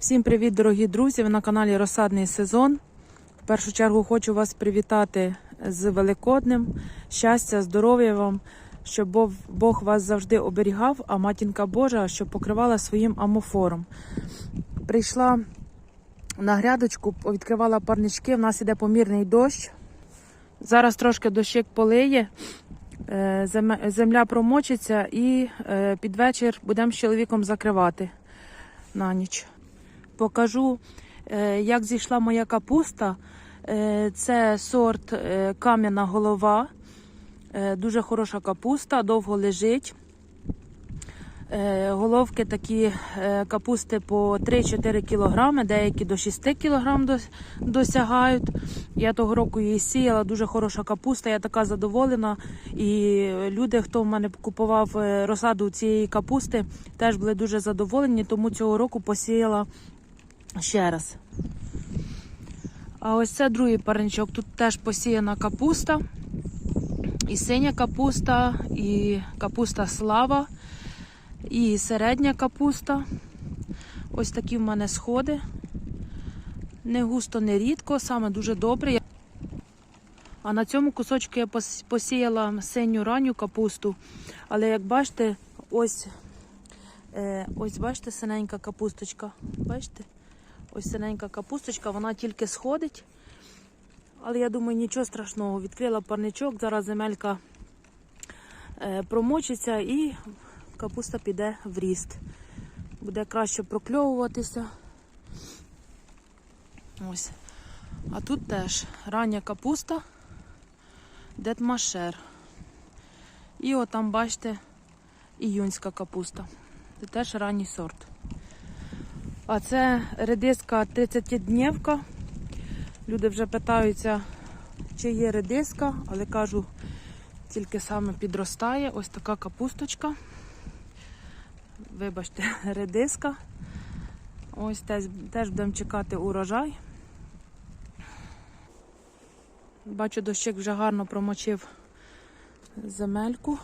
Всім привіт, дорогі друзі! Ви на каналі Розсадний сезон. В першу чергу хочу вас привітати з Великоднем. Щастя, здоров'я вам, щоб Бог- вас завжди оберігав, а матінка Божа, щоб покривала своїм амофором. Прийшла на грядочку, відкривала парнички. У нас іде помірний дощ. Зараз трошки дощик полиє, е, земля промочиться і е, під вечір будемо з чоловіком закривати на ніч. Покажу, е, як зійшла моя капуста. Е, Це сорт е, кам'яна голова. Дуже хороша капуста, довго лежить. Головки такі капусти по 3-4 кілограми, деякі до 6 кілограм дос- досягають. Я того року її сіяла, дуже хороша капуста, я така задоволена. І люди, хто в мене купував розсаду цієї капусти, теж були дуже задоволені, тому цього року посіяла ще раз. А ось це другий парничок. Тут теж посіяна капуста. І синя капуста, і капуста слава, і середня капуста. Ось такі в мене сходи. Не густо, не рідко, саме дуже добре. А на цьому кусочку я посіяла синю ранню капусту. Але як бачите, ось, е, ось бачите, синенька капусточка. Бачите? Ось синенька капусточка, вона тільки сходить. Але я думаю, нічого страшного. Відкрила парничок, зараз земелька е, промочиться і капуста піде в ріст. Буде краще прокльовуватися. Ось. А тут теж рання капуста, детмашер. І от там, бачите, іюнська капуста. Це теж ранній сорт. А це редиска 30-днівка. Люди вже питаються, чи є редиска, але кажу, тільки саме підростає. Ось така капусточка. Вибачте, редиска. Ось теж, теж будемо чекати урожай. Бачу, дощик вже гарно промочив земельку.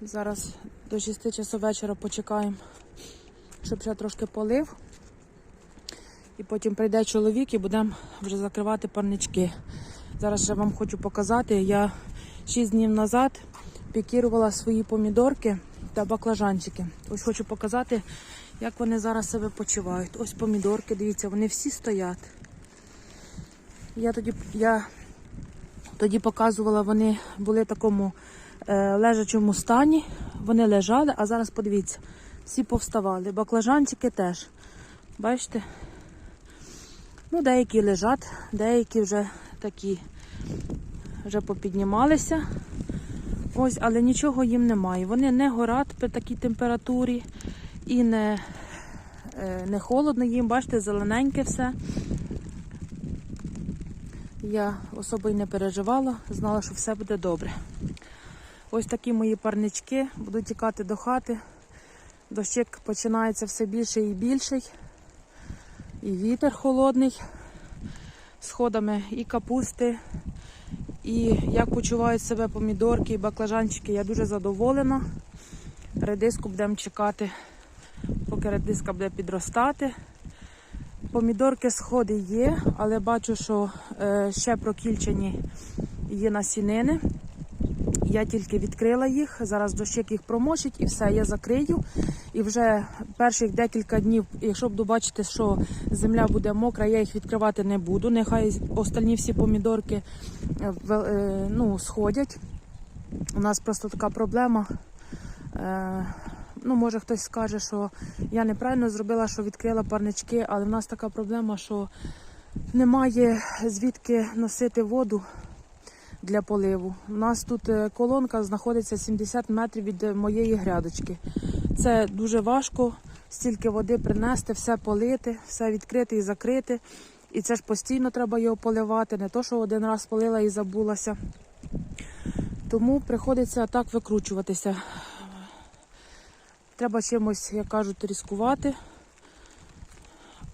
Зараз до 6 часу вечора почекаємо, щоб ще трошки полив. І потім прийде чоловік і будемо вже закривати парнички. Зараз ще вам хочу показати. Я 6 днів назад пікірувала свої помідорки та баклажанчики. Ось хочу показати, як вони зараз себе почувають. Ось помідорки, дивіться, вони всі стоять. Я тоді, я тоді показувала, вони були в такому е, лежачому стані. Вони лежали, а зараз подивіться, всі повставали. Баклажанчики теж. Бачите? Ну, деякі лежать, деякі вже такі вже попіднімалися. Ось, але нічого їм немає. Вони не горять при такій температурі і не, е, не холодно їм, бачите, зелененьке все. Я особо й не переживала, знала, що все буде добре. Ось такі мої парнички будуть тікати до хати. Дощик починається все більше і більший. І вітер холодний. Сходами і капусти, і як почувають себе помідорки і баклажанчики, я дуже задоволена. Редиску будемо чекати, поки редиска буде підростати. Помідорки сходи є, але бачу, що е, ще прокільчені є насінини. Я тільки відкрила їх, зараз дощик їх промочить і все, я закрию. І вже перших декілька днів, якщо буду бачити, що земля буде мокра, я їх відкривати не буду. Нехай остальні всі помідорки е, е, ну, сходять. У нас просто така проблема. Е, Ну, може хтось скаже, що я неправильно зробила, що відкрила парнички, але в нас така проблема, що немає звідки носити воду для поливу. У нас тут е, колонка знаходиться 70 метрів від е, моєї грядочки. Це дуже важко стільки води принести, все полити, все відкрити і закрити. І це ж постійно треба його поливати, не то, що один раз полила і забулася. Тому приходиться так викручуватися. Треба чимось, як кажуть, різкувати,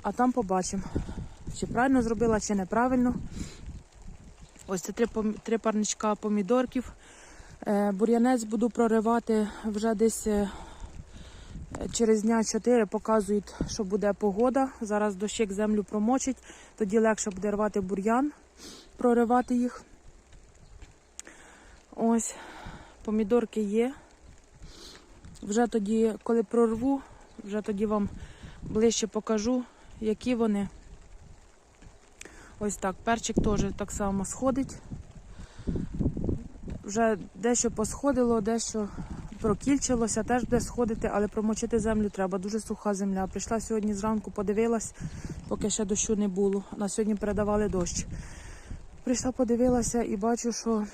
а там побачимо, чи правильно зробила, чи неправильно. Ось це три, три парничка помідорків. Е, бур'янець буду проривати вже десь е, Через дня 4 показують, що буде погода. Зараз дощик землю промочить, тоді легше буде рвати бур'ян, проривати їх. Ось, помідорки є. Вже тоді, коли прорву, вже тоді вам ближче покажу, які вони. Ось так. Перчик теж так само сходить. Вже дещо посходило, дещо прокільчилося, теж буде сходити, але промочити землю треба. Дуже суха земля. Прийшла сьогодні зранку, подивилась, поки ще дощу не було. На сьогодні передавали дощ. Прийшла, подивилася і бачу, що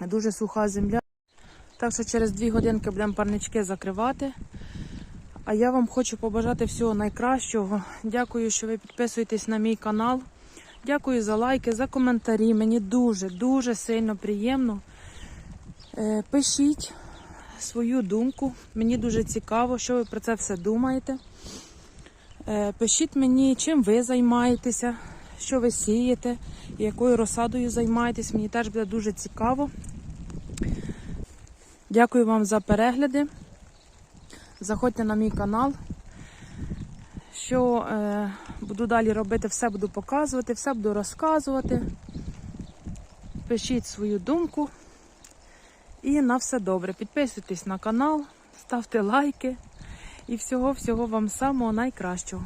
дуже суха земля. Так що через дві годинки будемо парнички закривати. А я вам хочу побажати всього найкращого. Дякую, що ви підписуєтесь на мій канал. Дякую за лайки, за коментарі. Мені дуже, дуже сильно приємно. Е, Пишіть свою думку. Мені дуже цікаво, що ви про це все думаєте. Е, Пишіть мені, чим ви займаєтеся, що ви сієте, якою розсадою займаєтесь. Мені теж буде дуже цікаво. Дякую вам за перегляди. Заходьте на мій канал. Що е, буду далі робити, все буду показувати, все буду розказувати. Пишіть свою думку. І на все добре. Підписуйтесь на канал, ставте лайки. І всього-всього вам самого найкращого.